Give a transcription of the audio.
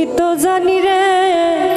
আমি তো জানি রে।